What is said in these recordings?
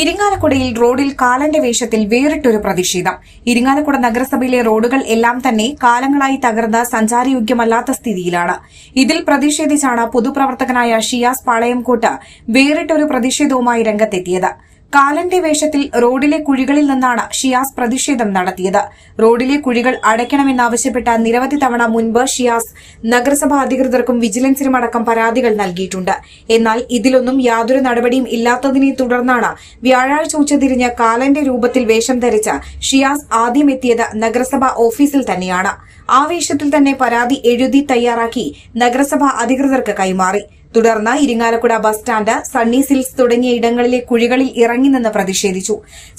ഇരിങ്ങാലക്കുടയിൽ റോഡിൽ കാലന്റെ വേഷത്തിൽ വേറിട്ടൊരു പ്രതിഷേധം. ഇരിങ്ങാലക്കുട നഗരസഭയിലെ റോഡുകൾ എല്ലാം തന്നെ കാലങ്ങളായി തകർന്ന് സഞ്ചാരയോഗ്യമല്ലാത്ത സ്ഥിതിയിലാണ്. ഇതിൽ പ്രതിഷേധിച്ചാണ് പൊതുപ്രവർത്തകനായ ഷിയാസ് പാളയംകോട്ട് വേറിട്ടൊരു പ്രതിഷേധവുമായി രംഗത്തെത്തിയത്. കാലന്റെ വേഷത്തിൽ റോഡിലെ കുഴികളിൽ നിന്നാണ് ഷിയാസ് പ്രതിഷേധം നടത്തിയത്. റോഡിലെ കുഴികൾ അടയ്ക്കണമെന്നാവശ്യപ്പെട്ട നിരവധി തവണ മുൻപ് ഷിയാസ് നഗരസഭാ അധികൃതർക്കും വിജിലൻസിനും അടക്കം പരാതികൾ നൽകിയിട്ടുണ്ട്. എന്നാൽ ഇതിലൊന്നും യാതൊരു നടപടിയും ഇല്ലാത്തതിനെ തുടർന്നാണ് വ്യാഴാഴ്ച ഉച്ചതിരിഞ്ഞ് കാലന്റെ രൂപത്തിൽ വേഷം ധരിച്ച ഷിയാസ് ആദ്യം എത്തിയത് നഗരസഭാ ഓഫീസിൽ തന്നെയാണ്. ആ വേഷത്തിൽ തന്നെ പരാതി എഴുതി തയ്യാറാക്കി നഗരസഭാ അധികൃതർക്ക് കൈമാറി. തുടർന്ന് Irinjalakuda bus stand Sunny Silks തുടങ്ങിയ ഇടങ്ങളിലെ കുഴികളിൽ ഇറങ്ങി നിന്ന് പ്രതിഷേധിച്ചു.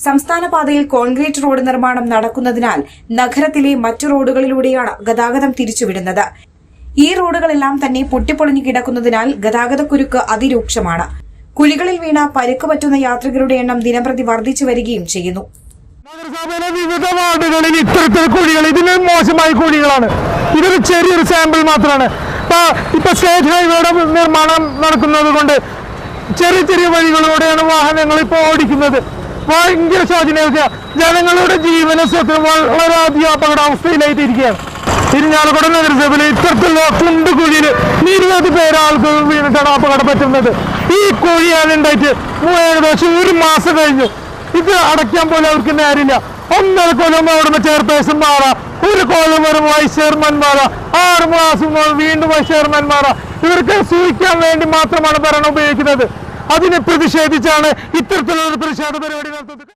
സംസ്ഥാന പാതയിൽ കോൺക്രീറ്റ് റോഡ് നിർമ്മാണം നടക്കുന്നതിനാൽ നഗരത്തിലെ മറ്റു റോഡുകളിലൂടെയാണ് ഗതാഗതം തിരിച്ചുവിടുന്നത്. ഈ റോഡുകളെല്ലാം തന്നെ പൊട്ടിപ്പൊളിഞ്ഞു കിടക്കുന്നതിനാൽ ഗതാഗതക്കുരുക്ക് അതിരൂക്ഷമാണ്. കുഴികളിൽ വീണ പരുക്ക് പറ്റുന്ന യാത്രികരുടെ എണ്ണം ദിനംപ്രതി വർദ്ധിച്ചു വരികയും ചെയ്യുന്നു. നഗരസഭയിലെ വിവിധ വാർഡുകളിൽ ഇത്തരത്തിൽ കുഴികൾ ഇതിന് മോശമായ കുഴികളാണ്. ഇതൊരു ചെറിയൊരു സാമ്പിൾ മാത്രമാണ്. ഇപ്പൊ ഇപ്പൊ സ്റ്റേറ്റ് ഹൈവേയുടെ നിർമ്മാണം നടക്കുന്നത് കൊണ്ട് ചെറിയ ചെറിയ വഴികളിലൂടെയാണ് വാഹനങ്ങൾ ഇപ്പോൾ ഓടിക്കുന്നത്. ഭയങ്കര ശോചനയൊക്കെ ജനങ്ങളുടെ ജീവന സ്വത്തിന് വളരെയധികം അപകടാവസ്ഥയിലായിട്ടിരിക്കുകയാണ് ഇരിഞ്ഞാലക്കുട നഗരസഭയിൽ ഇത്തരത്തിലുള്ള കുണ്ട് കുഴിയിൽ നിരവധി പേര് ആൾക്ക് വീണിട്ടാണ് അപകടം പറ്റുന്നത്. ഈ കുഴിയാണ് ഉണ്ടായിട്ട് ഏകദേശം ഒരു മാസം കഴിഞ്ഞു. ഇത് അടയ്ക്കാൻ പോലും അവർക്ക് നേരില്ല. ഒന്നര കൊല്ലം അവിടുന്ന് ചെയർപേഴ്സൺ മാറാം. ഒരു കൊല്ലം വൈസ് ചെയർമാൻമാരാ ആറ് മാസം വീണ്ടും വൈസ് ചെയർമാൻമാരാ ഇവർക്ക് സൂചിക്കാൻ വേണ്ടി മാത്രമാണ് ഭരണം ഉപയോഗിക്കുന്നത്. അതിനെ പ്രതിഷേധിച്ചാണ് ഇത്തരത്തിലുള്ള പ്രതിഷേധ പരിപാടി നടത്തുന്നത്.